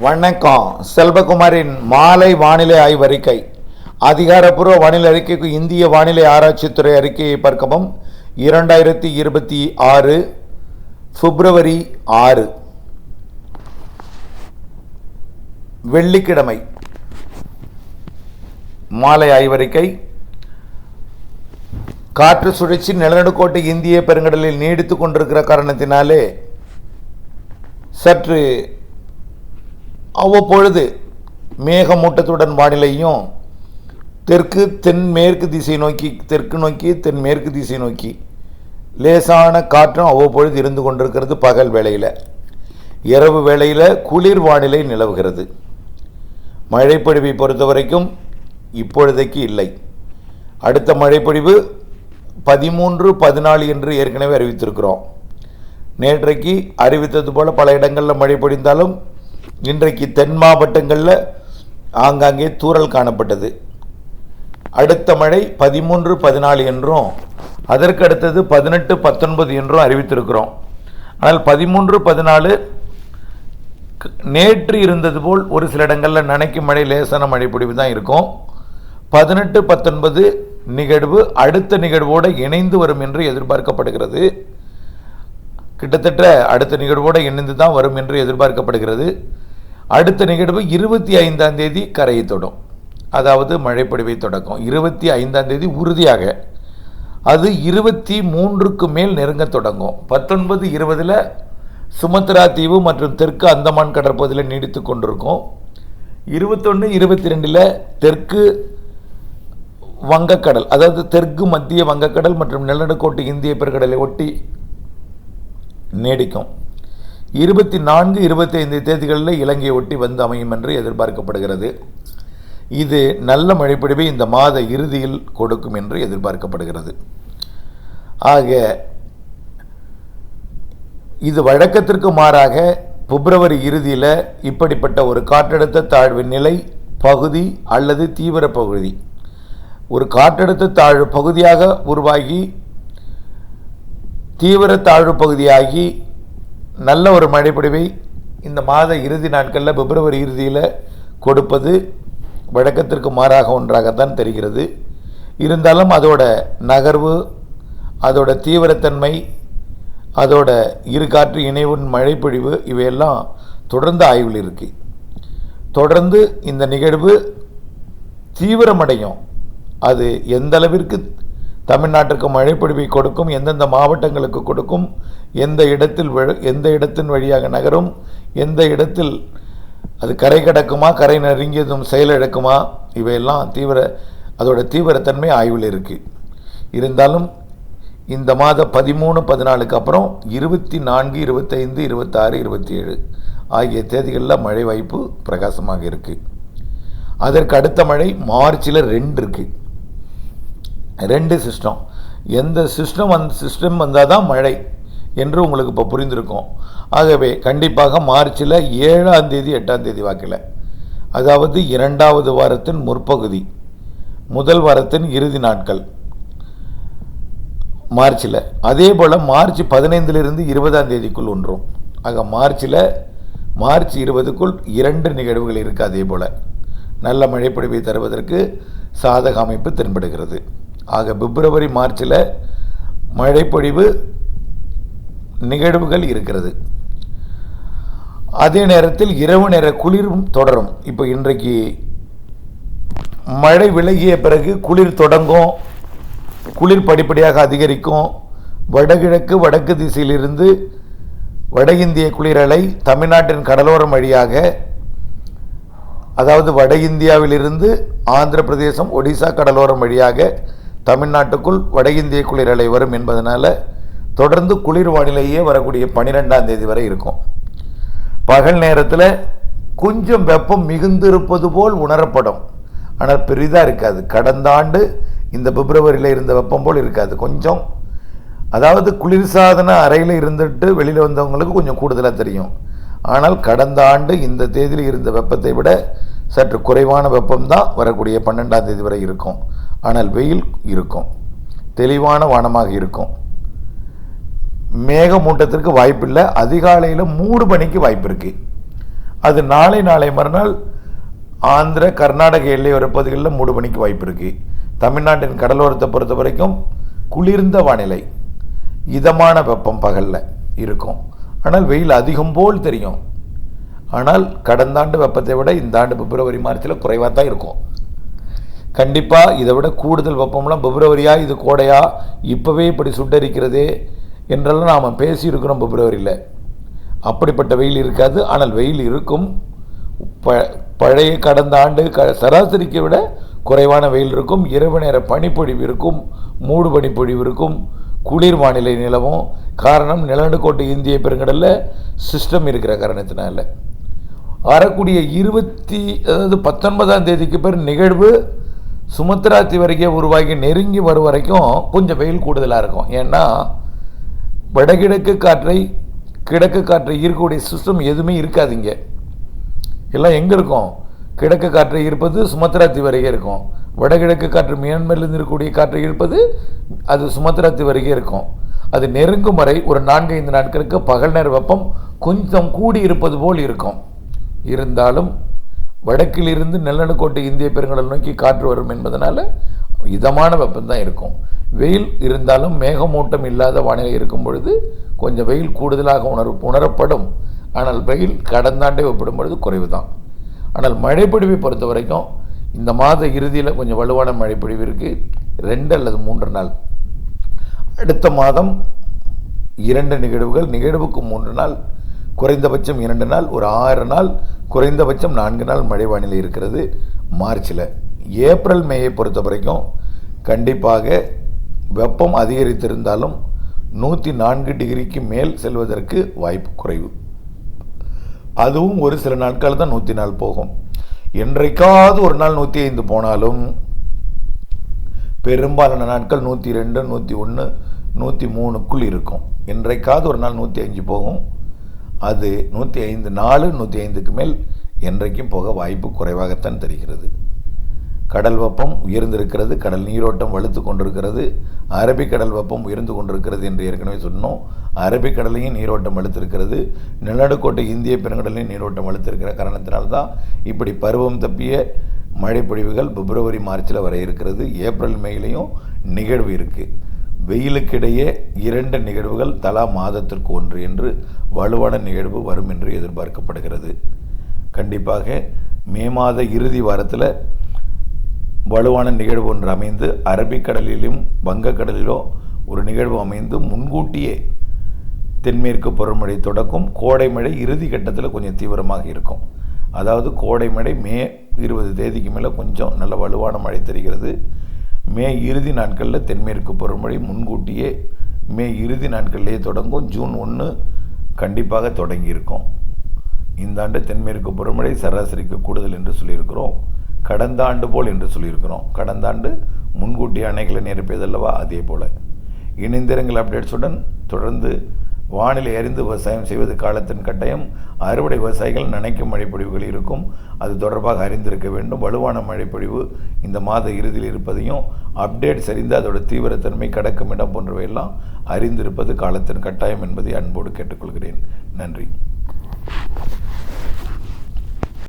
வணக்கம். செல்வகுமாரின் மாலை வானிலை ஆய்வறிக்கை அதிகாரப்பூர்வ வானிலை அறிக்கைக்கு இந்திய வானிலை ஆராய்ச்சித்துறை அறிக்கையை பார்க்கவும். இரண்டாயிரத்தி இருபத்தி ஆறு பிப்ரவரி ஆறு. வெள்ளிக்கிழமை. மாலை ஆய்வறிக்கை காற்று சுழற்சி நிலநடுக்கோட்டை இந்திய பெருங்கடலில் நீடித்துக் கொண்டிருக்கிற காரணத்தினாலே சற்று அவ்வப்பொழுது மேகமூட்டத்துடன் வானிலையும் தெற்கு தென்மேற்கு திசை நோக்கி தெற்கு நோக்கி தென்மேற்கு திசை நோக்கி லேசான காற்றும் அவ்வப்பொழுது இருந்து கொண்டிருக்கிறது பகல் வேளையில். இரவு வேளையில் குளிர் வானிலை நிலவுகிறது. மழைப்பொழிவை பொறுத்த வரைக்கும் இப்பொழுதைக்கு இல்லை. அடுத்த மழைப்பொழிவு பதிமூன்று பதினாலு என்று ஏற்கனவே அறிவித்திருக்கிறோம். நேற்றைக்கு அறிவித்தது போல் பல இடங்களில் மழை பொழிந்தாலும் இன்றைக்கு தென் மாவட்டங்களில் ஆங்காங்கே தூறல் காணப்பட்டது. அடுத்த மழை பதிமூன்று பதினாலு என்றும் அதற்கு அடுத்தது பதினெட்டு பத்தொன்பது என்றும் அறிவித்திருக்கிறோம். ஆனால் பதிமூன்று பதினாலு க- நேற்று இருந்தது போல் ஒரு சில இடங்களில் நனைக்கும் மழை லேசான மழை பொழிவு தான் இருக்கும். பதினெட்டு பத்தொன்பது நிகழ்வு அடுத்த நிகழ்வோடு இணைந்து வரும் என்று எதிர்பார்க்கப்படுகிறது. கிட்டத்தட்ட அடுத்த நிகழ்வோடு இணைந்து தான் வரும் என்று எதிர்பார்க்கப்படுகிறது. அடுத்த நிகழ்வு இருபத்தி ஐந்தாம் தேதி கரையை தொடும். அதாவது மழைப்பொழிவை தொடக்கம். இருபத்தி ஐந்தாம் தேதி உறுதியாக அது இருபத்தி மூன்றுக்கு மேல் நெருங்க தொடங்கும். பத்தொன்பது இருபதில் சுமத்ரா தீவு மற்றும் தெற்கு அந்தமான் கடற்பகுதியில் நீடித்து கொண்டிருக்கும். இருபத்தொன்று இருபத்தி ரெண்டில் தெற்கு வங்கக்கடல் அதாவது தெற்கு மத்திய வங்கக்கடல் மற்றும் நிலநடுக்கோட்டு இந்திய பெருங்கடலை ஒட்டி நீடிக்கும். இருபத்தி நான்கு இருபத்தி ஐந்து தேதிகளில் இலங்கையை ஒட்டி வந்து அமையும் என்று எதிர்பார்க்கப்படுகிறது. இது நல்ல மழைப்பொழிவை இந்த மாத இறுதியில் கொடுக்கும் என்று எதிர்பார்க்கப்படுகிறது. ஆக இது வழக்கத்திற்கு மாறாக பிப்ரவரி இறுதியில் இப்படிப்பட்ட ஒரு காற்றழுத்த தாழ்வு நிலை பகுதி அல்லது தீவிர பகுதி. ஒரு காற்றழுத்த தாழ்வு பகுதியாக உருவாகி தீவிர தாழ்வு பகுதியாகி நல்ல ஒரு மழைப்பொழிவை இந்த மாத இறுதி நாட்களில் பிப்ரவரி இறுதியில் கொடுப்பது வழக்கத்திற்கு மாறாக ஒன்றாகத்தான் தெரிகிறது. இருந்தாலும் அதோட நகர்வு அதோட தீவிரத்தன்மை அதோட இரு காற்று இணைவின் மழைப்பொழிவு இவையெல்லாம் தொடர்ந்து ஆய்வில் இருக்கு. தொடர்ந்து இந்த நிகழ்வு தீவிரமடையும். அது எந்த அளவிற்கு தமிழ்நாட்டிற்கு மழைப்பொழிவை கொடுக்கும் எந்தெந்த மாவட்டங்களுக்கு கொடுக்கும் எந்த இடத்தில் எந்த இடத்தின் வழியாக நகரும் எந்த இடத்தில் அது கரை கடக்குமா கரை நெருங்கியதும் செயலிழக்குமா இவையெல்லாம் தீவிர அதோட தீவிரத்தன்மை ஆய்வில் இருக்குது இருந்தாலும் இந்த மாத பதிமூணு பதினாலுக்கு அப்புறம் இருபத்தி நான்கு இருபத்தைந்து இருபத்தாறு இருபத்தி ஏழு ஆகிய தேதிகளில் மழை வாய்ப்பு பிரகாசமாக இருக்குது அதற்கு அடுத்த மழை மார்ச்சில் ரெண்டு இருக்குது ரெண்டு சிஸ்டம். எந்த சிஸ்டம் அந்த சிஸ்டம் வந்தால் தான் மழை என்று உங்களுக்கு இப்போ புரிந்திருக்கும். ஆகவே கண்டிப்பாக மார்ச்சில் ஏழாம் தேதி எட்டாம் தேதி வாக்கில். அதாவது இரண்டாவது வாரத்தின் முற்பகுதி. முதல் வாரத்தின் இறுதி நாட்கள். மார்ச்சில். அதே போல் மார்ச் பதினைந்திலிருந்து இருபதாம் தேதிக்குள் ஒன்றும். ஆக மார்ச்சில் மார்ச் இருபதுக்குள் இரண்டு நிகழ்வுகள் இருக்குது அதே போல். நல்ல மழைப்பொழிவை தருவதற்கு சாதக அமைப்பு தென்படுகிறது. ஆக பிப்ரவரி மார்ச்சில் மழைப்பொழிவு நிகழ்வுகள் இருக்கிறது. அதே நேரத்தில் இரவு நேர குளிரும் தொடரும். இப்போ இன்றைக்கு மழை விலகிய பிறகு குளிர் தொடங்கும். குளிர் படிப்படியாக அதிகரிக்கும். வடகிழக்கு வடக்கு திசையிலிருந்து வட இந்திய குளிரலை தமிழ்நாட்டின் கடலோரம் வழியாக அதாவது வட இந்தியாவிலிருந்து ஆந்திர பிரதேசம் ஒடிசா கடலோரம் வழியாக தமிழ்நாட்டுக்குள் வட இந்திய குளிரலை வரும் என்பதனால தொடர்ந்து குளிர் வானிலையே வரக்கூடிய பன்னிரெண்டாம் தேதி வரை இருக்கும். பகல் நேரத்தில் கொஞ்சம் வெப்பம் மிகுந்திருப்பது போல் உணரப்படும். ஆனால் பெரிதாக இருக்காது. கடந்த ஆண்டு இந்த பிப்ரவரியில் இருந்த வெப்பம் போல் இருக்காது. கொஞ்சம் அதாவது குளிர்சாதன அறையில் இருந்துட்டு வெளியில் வந்தவங்களுக்கு கொஞ்சம் கூடுதலாக தெரியும். ஆனால் கடந்த ஆண்டு இந்த தேதியில் இருந்த வெப்பத்தை விட சற்று குறைவான வெப்பம்தான் வரக்கூடிய பன்னெண்டாம் தேதி வரை இருக்கும். ஆனால் வெயில் இருக்கும். தெளிவான வானமாக இருக்கும். மேகமூட்டத்திற்கு வாய்ப்பில்லை. அதிகாலையில் மூடு மணிக்கு வாய்ப்பு இருக்கு. அது நாளை நாளை மறுநாள் ஆந்திர கர்நாடக எல்லையோர பகுதிகளில் மூடு மணிக்கு வாய்ப்பு இருக்குது தமிழ்நாட்டின் கடலோரத்தை பொறுத்த வரைக்கும் குளிர்ந்த வானிலை. இதமான வெப்பம் பகலில் இருக்கும். ஆனால் வெயில் அதிகம் போல் தெரியும். ஆனால் கடந்த ஆண்டு வெப்பத்தை விட இந்த ஆண்டு பிப்ரவரி மார்ச்சில் குறைவாக தான் இருக்கும். கண்டிப்பாக இதை விட கூடுதல் வெப்பம்லாம் பிப்ரவரியா இது கோடையா இப்போவே இப்படி சுட்டரிக்கிறதே என்றெல்லாம் நாம் பேசியிருக்கிறோம் பிப்ரவரியில். அப்படிப்பட்ட வெயில் இருக்காது ஆனால் வெயில் இருக்கும். ப பழைய கடந்த ஆண்டு க சராசரிக்கு விட குறைவான வெயில் இருக்கும். இரவு நேர பனிப்பொழிவு இருக்கும் மூடு பனிப்பொழிவு இருக்கும். குளிர் வானிலை நிலவும். காரணம் நிலநடுக்கோட்டை இந்திய பெருங்கடலில் சிஸ்டம் இருக்கிற காரணத்தினால. வரக்கூடிய இருபத்தி அதாவது பத்தொன்பதாம் தேதிக்கு பேர் நிகழ்வு சுமத்ரா வரைக்கும் உருவாகி நெருங்கி வரும் வரைக்கும் கொஞ்சம் வெயில் கூடுதலாக இருக்கும். ஏன்னா வடகிழக்கு காற்றை கிழக்கு காற்றை ஈர்க்கக்கூடிய சிஸ்டம் எதுவுமே இருக்காதுங்க எல்லாம் எங்கே இருக்கும்? கிழக்கு காற்றை ஈர்ப்பது சுமத்ரா வரைக்கும் இருக்கும். வடகிழக்கு காற்று மியான்மரிலிருந்து இருக்கக்கூடிய காற்றை ஈர்ப்பது அது சுமத்ரா வரைக்கும் இருக்கும். அது நெருங்கும் வரை ஒரு நான்கு ஐந்து நாட்களுக்கு பகல் நேர வெப்பம் கொஞ்சம் கூடி இருப்பது போல் இருக்கும். இருந்தாலும் வடக்கிலிருந்து நிலநடுக்கோட்டை இந்திய பெருங்கடல் நோக்கி காற்று வரும் என்பதனால் இதமான வெப்பம்தான் இருக்கும். வெயில் இருந்தாலும் மேகமூட்டம் இல்லாத வானிலை இருக்கும் பொழுது கொஞ்சம் வெயில் கூடுதலாக உணர் உணரப்படும். ஆனால் வெயில் கடந்த ஆண்டை ஒப்பிடும் பொழுது குறைவு தான் ஆனால் மழைப்பொழிவை பொறுத்த வரைக்கும் இந்த மாத இறுதியில் கொஞ்சம் வலுவான மழைப்பொழிவு இருக்குது ரெண்டு அல்லது மூன்று நாள். அடுத்த மாதம் இரண்டு நிகழ்வுகள் நிகழ்வுக்கு மூன்று நாள். குறைந்தபட்சம் இரண்டு நாள் ஒரு ஆறு நாள் குறைந்தபட்சம் நான்கு நாள் மழை வானிலை இருக்கிறது மார்ச்சில். ஏப்ரல் மேயை பொறுத்த வரைக்கும் கண்டிப்பாக வெப்பம் அதிகரித்திருந்தாலும் நூற்றி நான்கு டிகிரிக்கு மேல் செல்வதற்கு வாய்ப்பு குறைவு. அதுவும் ஒரு சில நாட்கள் தான் நூற்றி நாள் போகும். என்றைக்காவது ஒரு நாள் நூற்றி ஐந்து போனாலும் பெரும்பாலான நாட்கள் நூற்றி ரெண்டு நூற்றி ஒன்று நூற்றி மூணுக்குள் இருக்கும். என்றைக்காவது ஒரு நாள் நூற்றி அஞ்சு போகும். அது நூற்றி ஐந்து நாலு நூற்றி ஐந்துக்கு மேல் என்றைக்கும் போக வாய்ப்பு குறைவாகத்தான் தெரிகிறது. கடல் வெப்பம் உயர்ந்திருக்கிறது கடல் நீரோட்டம் வலுத்து கொண்டிருக்கிறது. அரபிக்கடல் வெப்பம் உயர்ந்து கொண்டிருக்கிறது என்று ஏற்கனவே சொன்னோம். அரபிக்கடலையும் நீரோட்டம் வலுத்திருக்கிறது. நிலநடுக்கோட்டை இந்திய பெருங்கடலையும் நீரோட்டம் வலுத்திருக்கிற காரணத்தினால்தான் இப்படி பருவம் தப்பிய மழைப்பொழிவுகள் பிப்ரவரி மார்ச்சில் வர இருக்கிறது. ஏப்ரல் மேலையும் நிகழ்வு இருக்குது வெயிலுக்கிடையே இரண்டு நிகழ்வுகள் தலா மாதத்திற்கு ஒன்று என்று வலுவான நிகழ்வு வரும் என்று எதிர்பார்க்கப்படுகிறது. கண்டிப்பாக மே மாத இறுதி வாரத்தில் வலுவான நிகழ்வு ஒன்று அமைந்து அரபிக்கடலிலும் வங்கக்கடலிலோ ஒரு நிகழ்வு அமைந்து முன்கூட்டியே தென்மேற்கு பருவமழை தொடக்கும். கோடை மழை இறுதி கட்டத்தில் கொஞ்சம் தீவிரமாக இருக்கும். அதாவது கோடை மழை மே இருபது தேதிக்கு மேலே கொஞ்சம் நல்ல வலுவான மழை தெரிகிறது. மே இறுதி நாட்களில் தென்மேற்கு பருவமழை முன்கூட்டியே மே இறுதி நாட்கள்லேயே தொடங்கும். ஜூன் ஒன்று கண்டிப்பாக தொடங்கியிருக்கும். இந்த ஆண்டு தென்மேற்கு பருவமழை சராசரிக்கு கூடுதல் என்று சொல்லியிருக்கிறோம். கடந்த ஆண்டு போல் என்று சொல்லியிருக்கிறோம். கடந்த ஆண்டு முன்கூட்டி அணைகளை நிரப்பியதல்லவா அதே போல். இணைந்திருங்கள் அப்டேட்ஸுடன் தொடர்ந்து வானிலை அறிந்து விவசாயம் செய்வது காலத்தின் கட்டாயம். அறுவடை விவசாயிகள் நினைக்கும் மழைப்பொழிவுகள் இருக்கும். அது தொடர்பாக அறிந்திருக்க வேண்டும். வலுவான மழைப்பொழிவு இந்த மாத இறுதியில் இருப்பதையும் அப்டேட் சரிந்து அதோட தீவிரத்தன்மை கடக்கும் இடம் போன்றவையெல்லாம் அறிந்திருப்பது காலத்தின் கட்டாயம் என்பதை அன்போடு கேட்டுக்கொள்கிறேன். நன்றி.